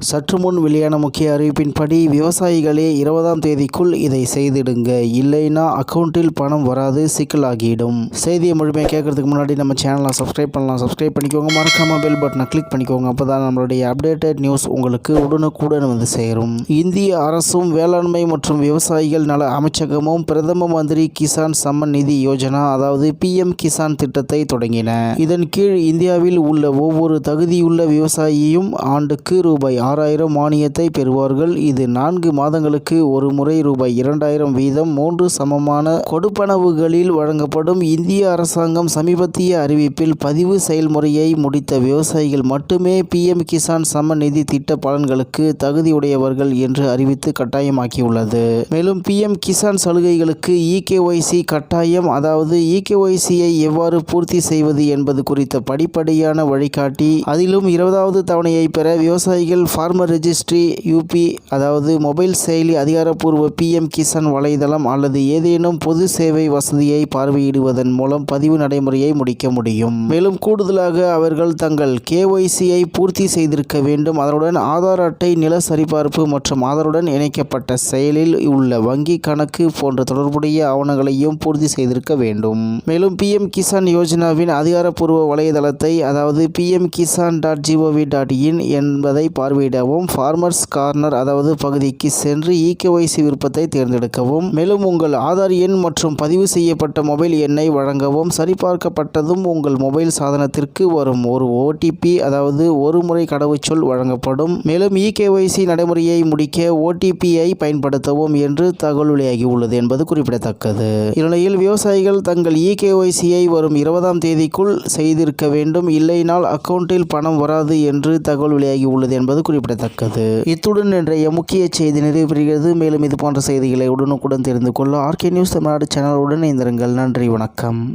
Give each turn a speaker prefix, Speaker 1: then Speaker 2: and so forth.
Speaker 1: சற்று முன் வெளியான முக்கிய அறிவிப்பின்படி விவசாயிகளே இருபதாம் தேதிக்குள் இதை செய்திடுங்க. இல்லைன்னா அக்கௌண்ட்டில் பணம் வராது சிக்கலாகிடும். செய்தியை முழுமையாக கேட்கறதுக்கு முன்னாடி நம்ம சேனலை சப்ஸ்கிரைப் பண்ணலாம். சப்ஸ்கிரைப் பண்ணிக்கோங்க. மறக்காம பெல் பட்டனை கிளிக் பண்ணிக்கோங்க. அப்போ தான் நம்மளுடைய அப்டேட்டட் நியூஸ் உங்களுக்கு உடனுக்குடன் வந்து சேரும். இந்திய அரசும் வேளாண்மை மற்றும் விவசாயிகள் நல அமைச்சகமும் பிரதம மந்திரி கிசான் சம்மன் நிதி யோஜனா அதாவது பிஎம் கிசான் திட்டத்தை தொடங்கின. இதன் கீழ் இந்தியாவில் உள்ள ஒவ்வொரு தகுதியுள்ள விவசாயியும் ஆண்டுக்கு ரூபாய் ஆறாயிரம் மானியத்தை பெறுவார்கள். இது நான்கு மாதங்களுக்கு ஒரு முறை ரூபாய் இரண்டாயிரம் வீதம் மூன்று சமமான கொடுப்பனவுகளில் வழங்கப்படும். இந்திய அரசாங்கம் சமீபத்திய அறிவிப்பில் பதிவு செயல்முறையை முடித்த விவசாயிகள் மட்டுமே பிஎம் கிசான் சம நிதி திட்ட பலன்களுக்கு தகுதியுடையவர்கள் என்று அறிவித்து கட்டாயமாக்கியுள்ளது. மேலும் பிஎம் கிசான் சலுகைகளுக்கு இகேஒய்சி கட்டாயம். அதாவது இகேஒய்சியை எவ்வாறு பூர்த்தி செய்வது என்பது குறித்த படிப்படியான வழிகாட்டி. அதிலும் இருபதாவது தவணையை பெற விவசாயிகள் ஃபார்மர் ரெஜிஸ்ட்ரி யூபி அதாவது மொபைல் செயலி அதிகாரப்பூர்வ பிஎம் கிசான் வலைதளம் அல்லது ஏதேனும் பொது சேவை வசதியை பார்வையிடுவதன் மூலம் பதிவு நடைமுறையை முடிக்க முடியும். மேலும் கூடுதலாக அவர்கள் தங்கள் கேஒய்சியை பூர்த்தி செய்திருக்க வேண்டும். அதனுடன் ஆதார் அட்டை நில சரிபார்ப்பு மற்றும் ஆதாருடன் இணைக்கப்பட்ட செயலில் உள்ள வங்கி கணக்கு போன்ற தொடர்புடைய ஆவணங்களையும் பூர்த்தி செய்திருக்க வேண்டும். மேலும் பிஎம் கிசான் யோஜனாவின் அதிகாரப்பூர்வ வலைதளத்தை அதாவது PM Kisan dot GOV dot in என்பதை பார்வையிட விடவும் ஃபார்மர்ஸ் கார்னர் அதாவது பகுதிக்கு சென்று இகேஒய்சி விருப்பத்தை தேர்ந்தெடுக்கவும் மேலும் உங்கள் ஆதார் எண் மற்றும் பதிவு செய்யப்பட்ட மொபைல் எண்ணை வழங்கவும் சரிபார்க்கப்பட்டதும் உங்கள் மொபைல் சாதனத்திற்கு வரும் ஒரு ஓடிபி அதாவது ஒரு முறை கடவுச்சொல் வழங்கப்படும். மேலும் இகேஒய்சி நடைமுறையை முடிக்க ஓடிபியை பயன்படுத்தவும் என்று தகவல் வெளியாகியுள்ளது என்பது குறிப்பிடத்தக்கது. இந்நிலையில் விவசாயிகள் தங்கள் இகேஒய்சியை வரும் இருபதாம் தேதிக்குள் செய்திருக்க வேண்டும் இல்லைனால் அக்கவுண்டில் பணம் வராது என்று தகவல் வெளியாகி உள்ளது என்பது குறிப்பிடத்தக்கது. குறிப்பிடத்தக்கது. இத்துடன் இன்றைய முக்கிய செய்தி நிறைவு பெறுகிறது மேலும் இது போன்ற செய்திகளை உடனுக்குடன் தெரிந்து கொள்ள ஆர்கே நியூஸ் தமிழ்நாடு சேனலுடன் இணைந்திருங்கள். நன்றி வணக்கம்.